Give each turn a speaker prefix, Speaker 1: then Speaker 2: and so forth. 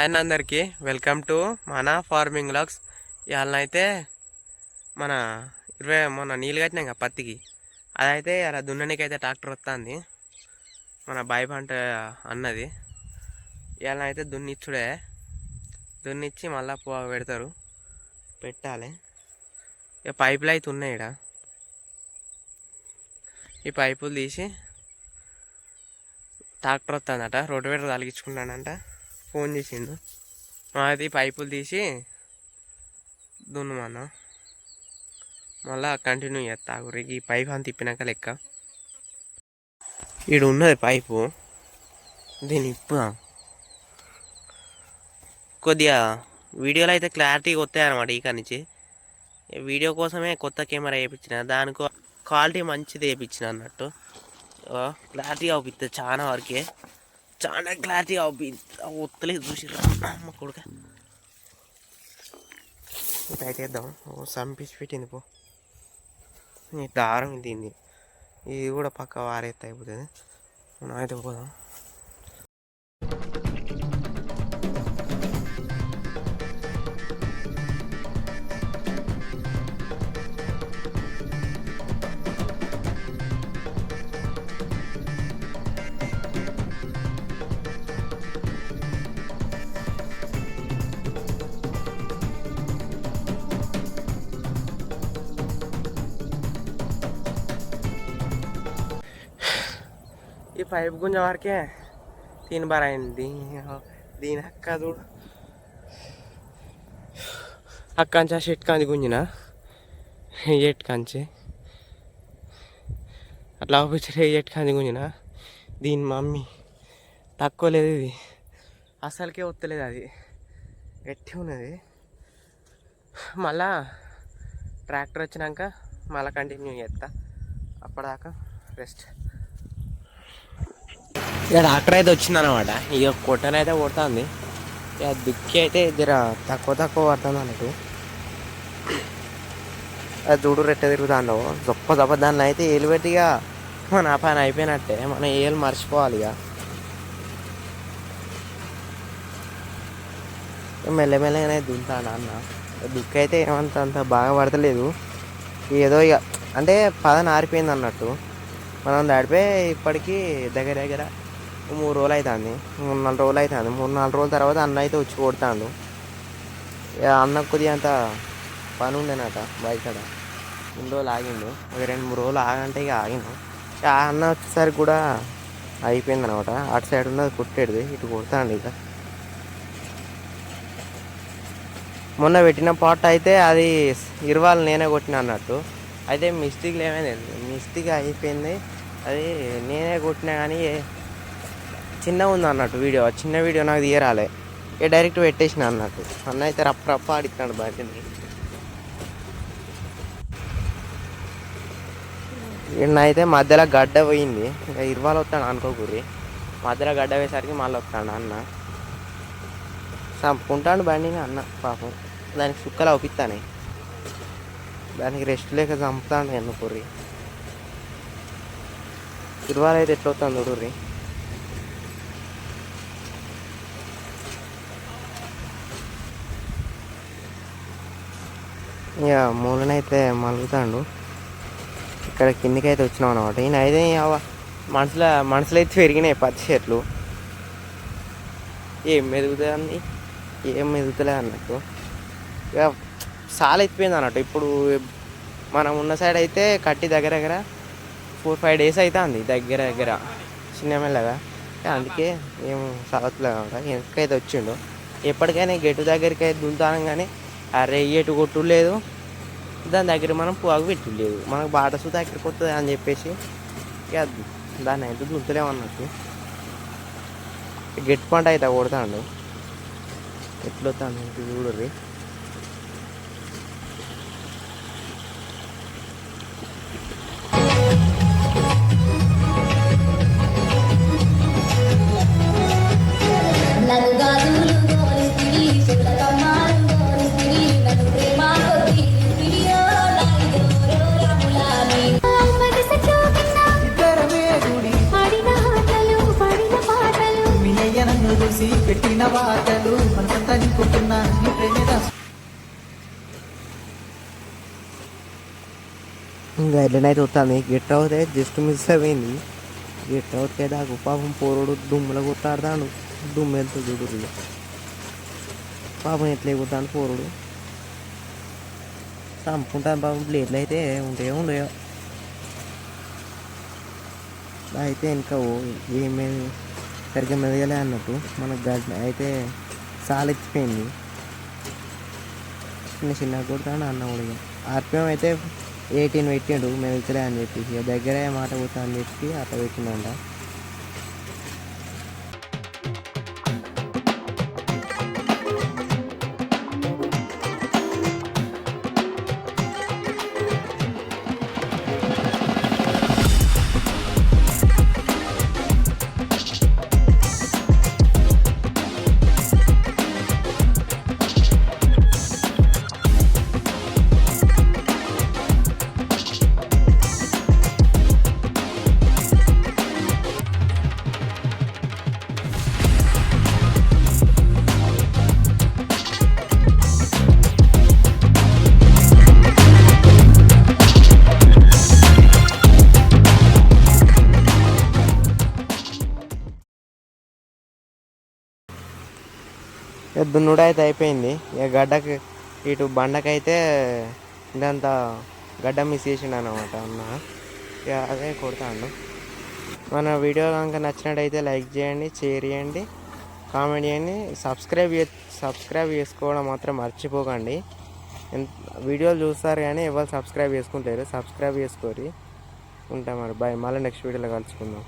Speaker 1: ఆయన అందరికీ welcome to మన ఫార్మింగ్ లాగ్స్ ఇవాళ అయితే మన ఇరవై మొన్న నీళ్ళు కట్టినాం కదా పత్తికి. అదైతే అలా దున్ననికి అయితే ట్రాక్టర్ వస్తుంది. మన బాయ్ పంట అన్నది. ఇవాళ అయితే దున్నిచ్చుడే. దున్నిచ్చి మళ్ళా పో పెడతారు. పెట్టాలి. ఇక పైపులు అయితే ఉన్నాయి ఇక్కడ ఈ పైపులు తీసి ట్రాక్టర్ వస్తుందట. రోడ్డు తలిగించుకుంటానంట ఫోన్ చేసిండు. అది పైపులు తీసి దున్నమన్నా. మళ్ళా కంటిన్యూ చేస్తా. ఈ పైప్ అంత తిప్పినాక లెక్క. ఈడు ఉన్నది పైపు. దీన్ని ఇప్పుదాం కొద్దిగా వీడియోలో అయితే క్లారిటీగా వస్తాయన్నమాట ఇక నుంచి. వీడియో కోసమే కొత్త కెమెరా వేయించిన. దానికో క్వాలిటీ మంచిది వేయించిన అన్నట్టు. క్లారిటీగా అవుపిస్తుంది చాలా వరకే. చాలా క్లారిటీగా ఒత్తలేదు చూసిరా అమ్మ కొడుక. అయితే వేద్దాం. ఓ సంపించి పెట్టింది పో. ఈ దారం దీన్ని ఇది కూడా పక్క వారేస్తే అయిపోతుంది. మనం అయితే పోదాం. పైపు గుంజ వరకే. తిని బారైంది దీని అక్క చూడు. అక్కంచి ఆ షెట్ కాంచి గుంజిన? ఎట్ కాంచి? అట్లా ఆపించే ఎట్ కాంచి గుంజిన? దీని మమ్మీ. తక్కువ లేదు ఇది. అసలుకే ఒత్తలేదు అది. గట్టి ఉన్నది. మళ్ళా ట్రాక్టర్ వచ్చినాక మళ్ళీ కంటిన్యూ చేస్తా అప్పటిదాకా రెస్ట్ ఇక డాక్టర్ అయితే వచ్చిందనమాట ఇక కొట్టనైతే కొడుతుంది. ఇక దుక్కి అయితే జర తక్కువ తక్కువ పడుతుంది అన్నట్టు. అది చూడు రెట్ట తిరుగుతాండో గొప్ప గొప్ప దాన్ని అయితే ఏలు పెట్టిగా మన పని అయిపోయినట్టే. మన ఏలు మర్చిపోవాలి ఇక. మెల్లమెల్లగానే దుంతాడు అన్న. దుక్కి అయితే ఏమంత అంత బాగా పడతలేదు. ఏదో ఇక అంటే పదన ఆరిపోయింది అన్నట్టు. మనం దాడిపోయి ఇప్పటికీ దగ్గర దగ్గర మూడు రోజులు అవుతుంది మూడు నాలుగు రోజులు అవుతుంది మూడు నాలుగు రోజుల తర్వాత అన్న అయితే వచ్చి కొడతాడు. ఇక అన్న కొద్దిగా అంత పని ఉండేనట బయట రెండు రోజులు ఆగిండు. ఒక రెండు మూడు రోజులు ఆగంటే ఇక ఆగిండు ఆ అన్న వచ్చేసరికి కూడా అయిపోయింది అనమాట. అటు సైడ్ ఉన్నది కొట్టేది ఇటు కొడతాండి ఇక. మొన్న పెట్టిన పాట అయితే అది ఇరవాలు నేనే కొట్టిన అన్నట్టు. అయితే మిస్టేక్లు ఏమైంది? మిస్టేక్ అయిపోయింది. అది నేనే కొట్టినా కానీ చిన్నగా ఉంది అన్నట్టు వీడియో. చిన్న వీడియో నాకు తీయరాలే. ఇక డైరెక్ట్ పెట్టేసిన అన్నట్టు. అన్న అయితే రప్ప రప్ప ఆడిస్తున్నాడు బండిని అయితే మధ్యలో గడ్డ పోయింది. ఇక ఇరవాలు వస్తాడు అనుకోకూరి. మధ్యలో గడ్డ పోయేసరికి మళ్ళీ వస్తాడు అన్న. చంపుకుంటాడు బండిని అన్న పాపం. దానికి సుక్కలు అవుపిస్తానే దానికి రెస్ట్ లేక చంపుతాను ఎన్నుకుర్రి. ఇరవాలు అయితే ఎట్లా వస్తాను చూడుర్రీ. ఇక మూలనైతే మలుగుతాడు. ఇక్కడ కిందికి అయితే వచ్చినాం అనమాట ఈయన అయితే మనసులో మనసులో అయితే పెరిగినాయి పత్తి చెట్లు. ఏం మెదుగుతుంది ఏం మెదుగుతలే అన్నట్టు. ఇక సాల్ ఎత్తిపోయింది అన్నట్టు. ఇప్పుడు మనం ఉన్న సైడ్ అయితే కట్టి దగ్గర దగ్గర ఫోర్ ఫైవ్ డేస్ అవుతుంది దగ్గర దగ్గర. చిన్న మెల్లగా. అందుకే ఏం సాగట్లేదు అనమాట వెనకైతే వచ్చిండు. ఎప్పటికైనా గెట్టు దగ్గరికి అయితే దుంతానం కానీ అరే ఎటు కొట్టు లేదు దాని దగ్గర మనం పోగు పెట్టు లేదు మనకు బాట సుత ఎక్కడికి వస్తుంది అని చెప్పేసి ఇక దాన్ని అయితే దుంతలేమన్నట్టు గెట్ పంట అయితే కొడతాడు. ఎట్లా వస్తాను చూడరు
Speaker 2: పెట్టిన వాటలు మనసంతా నింపుకున్నా నీ ప్రేమే
Speaker 1: ఇంకా ఎట్లనైతే వస్తుంది గిట్ అవుతే జస్ట్ మిస్ అయిపోయింది గిట్ అవుతే దాకా పాపం పోరుడు దుమ్ముల కొట్టాడుతాడు. దుమ్ము వెళ్తుంది చూడు పాపం ఎట్లా ఎగుతాడు పోరుడు? చంపుకుంటాను పాపం. ప్లేట్లు అయితే ఉంటాయో ఉండయో అయితే ఇంకా ఏమేమి సరిగ్గా మెదగలే అన్నట్టు మనకు గడ్డ అయితే సాలెత్తిపోయింది చిన్న చిన్న కొడతాడు అన్న కూడా ఆర్పిఎం అయితే ఎయిటీన్ పెట్టిండు మెదగలే అని చెప్పి దగ్గరే మాట పోతా అని చెప్పి అట్లా పెట్టిండంట. ఇక దున్నుడు అయితే అయిపోయింది. ఇక గడ్డకి ఇటు బండకైతే ఇదంతా గడ్డ మిస్ చేసిండు అనమాట అన్న. ఇక అదే కొడతాను మన వీడియో కనుక నచ్చినట్టయితే లైక్ చేయండి షేర్ చేయండి కామెంట్ చేయండి. సబ్స్క్రైబ్ సబ్స్క్రైబ్ చేసుకోవడం మాత్రం మర్చిపోకండి. వీడియోలు చూస్తారు కానీ ఎవరు సబ్స్క్రైబ్ చేసుకుంటారు సబ్స్క్రైబ్ చేసుకోరి. ఉంటాం మరి. బాయ్. మళ్ళీ నెక్స్ట్ వీడియోలో కలుసుకుందాం.